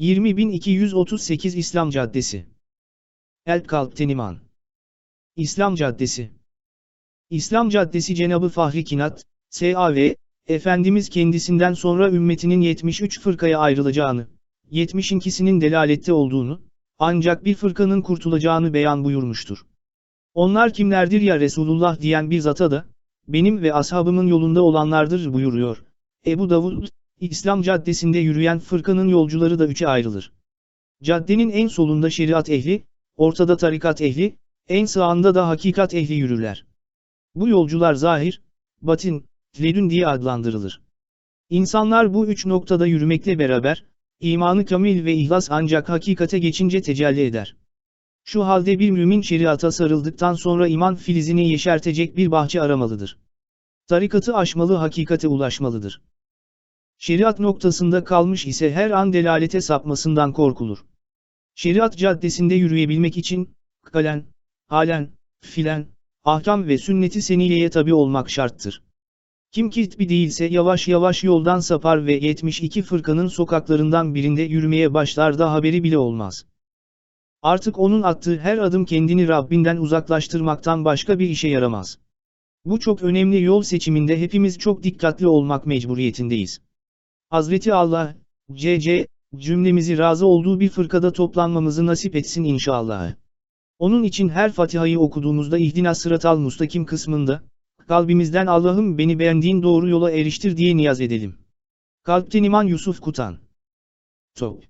20238 İslam Caddesi El Kalpten İman İslam Caddesi İslam Caddesi Cenabı Fahri Kinat, S.A.V., Efendimiz kendisinden sonra ümmetinin 73 fırkaya ayrılacağını, 70'inkisinin delalette olduğunu, ancak bir fırkanın kurtulacağını beyan buyurmuştur. Onlar kimlerdir ya Resulullah diyen bir zata da, benim ve ashabımın yolunda olanlardır buyuruyor. Ebu Davud, İslam caddesinde yürüyen fırkanın yolcuları da üçe ayrılır. Caddenin en solunda şeriat ehli, ortada tarikat ehli, en sağında da hakikat ehli yürürler. Bu yolcular zahir, batin, ledün diye adlandırılır. İnsanlar bu üç noktada yürümekle beraber, imanı kamil ve ihlas ancak hakikate geçince tecelli eder. Şu halde bir mümin şeriata sarıldıktan sonra iman filizini yeşertecek bir bahçe aramalıdır. Tarikatı aşmalı hakikate ulaşmalıdır. Şeriat noktasında kalmış ise her an delalete sapmasından korkulur. Şeriat caddesinde yürüyebilmek için, kalen, halen, filen, ahkam ve sünneti seniyeye tabi olmak şarttır. Kim kitbi değilse yavaş yavaş yoldan sapar ve 72 fırkanın sokaklarından birinde yürümeye başlar da haberi bile olmaz. Artık onun attığı her adım kendini Rabbinden uzaklaştırmaktan başka bir işe yaramaz. Bu çok önemli yol seçiminde hepimiz çok dikkatli olmak mecburiyetindeyiz. Hazreti Allah, C.C., cümlemizi razı olduğu bir fırkada toplanmamızı nasip etsin inşallah. Onun için her Fatiha'yı okuduğumuzda İhdina Sıratal Mustakim kısmında, kalbimizden Allah'ım beni beğendiğin doğru yola eriştir diye niyaz edelim. Kalpten İman Yusuf Kutan Top